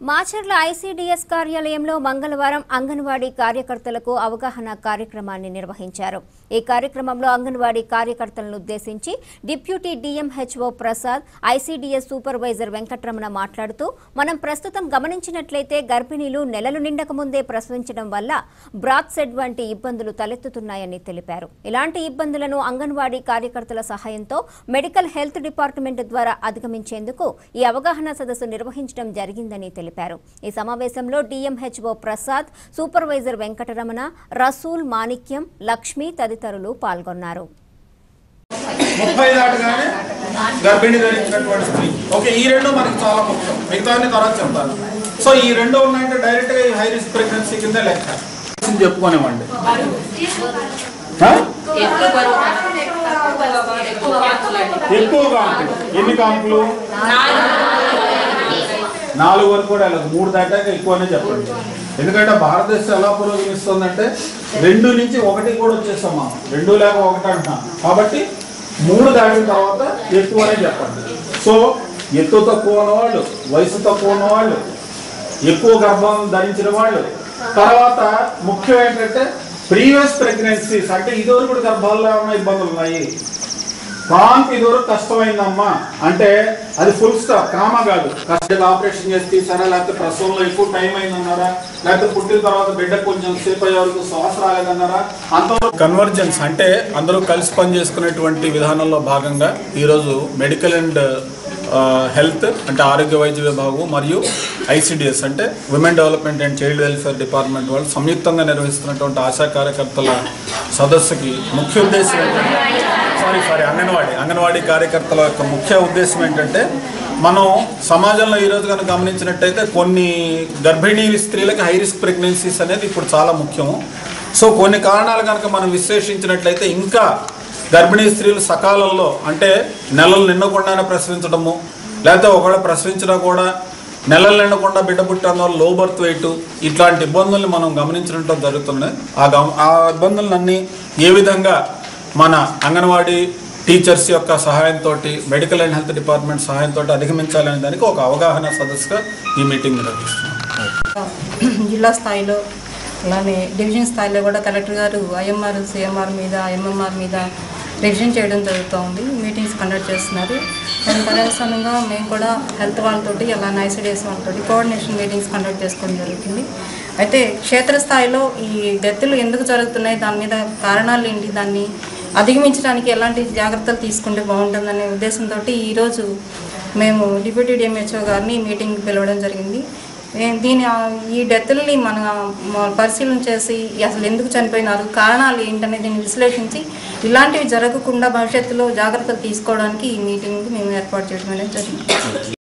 Macherla ICDS కార్యాలయంలో మంగళవారం అంగన్వాడీ కార్యకర్తలకు అవగాహన కార్యక్రమాన్ని నిర్వహించారు. ఈ కార్యక్రమంలో అంగన్వాడీ కార్యకర్తలను ఉద్దేశించి deputy DMHO Prasad ICDS supervisor Venkataramana మాట్లాడుతూ మనం ప్రస్తుతం గమనించినట్లయితే గర్భిణీలు నెలలు నిండక ముందే ప్రసవించడం వల్ల బ్రాత్ సెడ్ వంటి ఇబ్బందులు తలెత్తుతున్నాయని తెలిపారు. ఇలాంటి ఇబ్బందులను అంగన్వాడీ కార్యకర్తల సహాయంతో మెడికల్ హెల్త్ డిపార్ట్మెంట్ ద్వారా అధిగమించేందుకు ఈ అవగాహన సదస్సు నిర్వహించడం జరిగిందని తెలిపారు. ఈ సమావేశంలో డీఎంహెచ్ఓ ప్రసాద్ సూపర్వైజర్ వెంకటరమణ రసూల్ మాణిక్యం లక్ష్మి తదితరులు పాల్గొన్నారు. ముప్పై దాటగానే గర్భిణి ధరించినటువంటి స్త్రీ. ఓకే ఈ రెండు మనకి చాలా ముఖ్యం. మిగతా తర్వాత చెప్తాను. సో ఈ రెండు ఉన్నాయంటే డైరెక్ట్గా హై రిస్క్ ప్రెగ్నెన్సీ కింద లెక్క. చెప్పుకోనివ్వండి? ఎక్కువ కాంకులు ఎన్ని కాంకులు నాలుగు వరకు కూడా వెళ్ళదు. మూడు దాటాక ఎక్కువనే చెప్పండి. ఎందుకంటే భారతదేశం ఎలా పురోగమిస్తుందంటే రెండు నుంచి ఒకటి కూడా వచ్చేస్తాం మనం. రెండు లేక ఒకటి అంటున్నాం కాబట్టి మూడు దాటిన తర్వాత ఎక్కువనే చెప్పండి. సో ఎత్తు తక్కువ ఉన్నవాళ్ళు వయసు తక్కువ ఉన్నవాళ్ళు ఎక్కువ గర్భం ధరించిన వాళ్ళు. తర్వాత ముఖ్యం ఏంటంటే ప్రీవియస్ ప్రెగ్నెన్సీస్ అంటే ఇదివరకు కూడా గర్భాల్లో ఉన్న ఇబ్బందులు ఉన్నాయి? కాంతి దూరం కష్టమైందమ్మా. అంటే అది ఫుల్ స్టాప్ కామా కాదు. కష్టం ఆపరేషన్ చేసి తీసారా? లేకపోతే ప్రసవంలో ఎక్కువ టైం అయిందన్నారా? లేకపోతే పుట్టిన తర్వాత బిడ్డ కొంచెం సేపు అయ్యే వరకు శ్వాస రాలేదన్నారా? అంత కన్వర్జెన్స్ అంటే అందరూ కలిసి పనిచేసుకునేటువంటి విధానంలో భాగంగా ఈరోజు మెడికల్ అండ్ హెల్త్ అంటే ఆరోగ్య వైద్య విభాగం మరియు ఐసిడిఎస్ అంటే women development and child welfare department వాళ్ళు సంయుక్తంగా నిర్వహిస్తున్నటువంటి ఆశా కార్యకర్తల సదస్సుకి ముఖ్య ఉద్దేశం ఏంటంటే సారీ సారీ అంగన్వాడీ. అంగన్వాడీ కార్యకర్తల యొక్క ముఖ్య ఉద్దేశం ఏంటంటే మనం సమాజంలో ఈరోజు కనుక గమనించినట్టయితే కొన్ని గర్భిణీ స్త్రీలకి హై రిస్క్ ప్రెగ్నెన్సీస్ అనేది ఇప్పుడు చాలా ముఖ్యము. సో కొన్ని కారణాలు కనుక మనం విశ్లేషించినట్లయితే ఇంకా గర్భిణీ స్త్రీలు సకాలంలో అంటే నెలలు నిండకుండానే ప్రసవించడము లేకపోతే ఒకవేళ ప్రసవించినా కూడా నెలలు నిండకుండా బిడ్డ పుట్టడం వాళ్ళు లో బర్త్ వెయిట్ ఇట్లాంటి ఇబ్బందుల్ని మనం గమనించడం జరుగుతున్నాయి ఆ గమ ఆ ఇబ్బందులన్నీ ఏ విధంగా మన అంగన్వాడీ టీచర్స్ యొక్క సహాయంతో మెడికల్ అండ్ హెల్త్ డిపార్ట్మెంట్ సహాయంతో అధిగమించాలనే దానికి ఒక అవగాహన సదస్సుగా ఈ మీటింగ్ నిర్వహిస్తున్నాం. జిల్లా స్థాయిలో అలానే డివిజన్ స్థాయిలో కూడా కలెక్టర్ గారు ఐఎంఆర్ సిఎంఆర్ మీద ఐఎంఎంఆర్ మీద రివిజన్ చేయడం జరుగుతోంది. మీటింగ్స్ కండక్ట్ చేస్తున్నారు. దాని పర్యవసానంగా మేము కూడా హెల్త్ వాళ్ళతోటి అలా ఐసిడిఎస్ వాళ్ళతోటి కోఆర్డినేషన్ మీటింగ్స్ కండక్ట్ చేసుకోవడం జరుగుతుంది. అయితే క్షేత్రస్థాయిలో ఈ డెత్లు ఎందుకు జరుగుతున్నాయి? దాని మీద కారణాలు ఏంటి? దాన్ని అధిగమించడానికి ఎలాంటి జాగ్రత్తలు తీసుకుంటే బాగుంటుందనే ఉద్దేశంతో ఈరోజు మేము డిప్యూటీ డిఎంహెచ్ఓ గారిని మీటింగ్ పిలవడం జరిగింది. దీని ఈ డెత్లని మన పరిశీలన చేసి అసలు ఎందుకు చనిపోయినారు కారణాలు ఏంటనే దీన్ని విశ్లేషించి ఇలాంటివి జరగకుండా భవిష్యత్తులో జాగ్రత్తలు తీసుకోవడానికి ఈ మీటింగ్ మేము ఏర్పాటు చేయడం అనేది జరిగింది.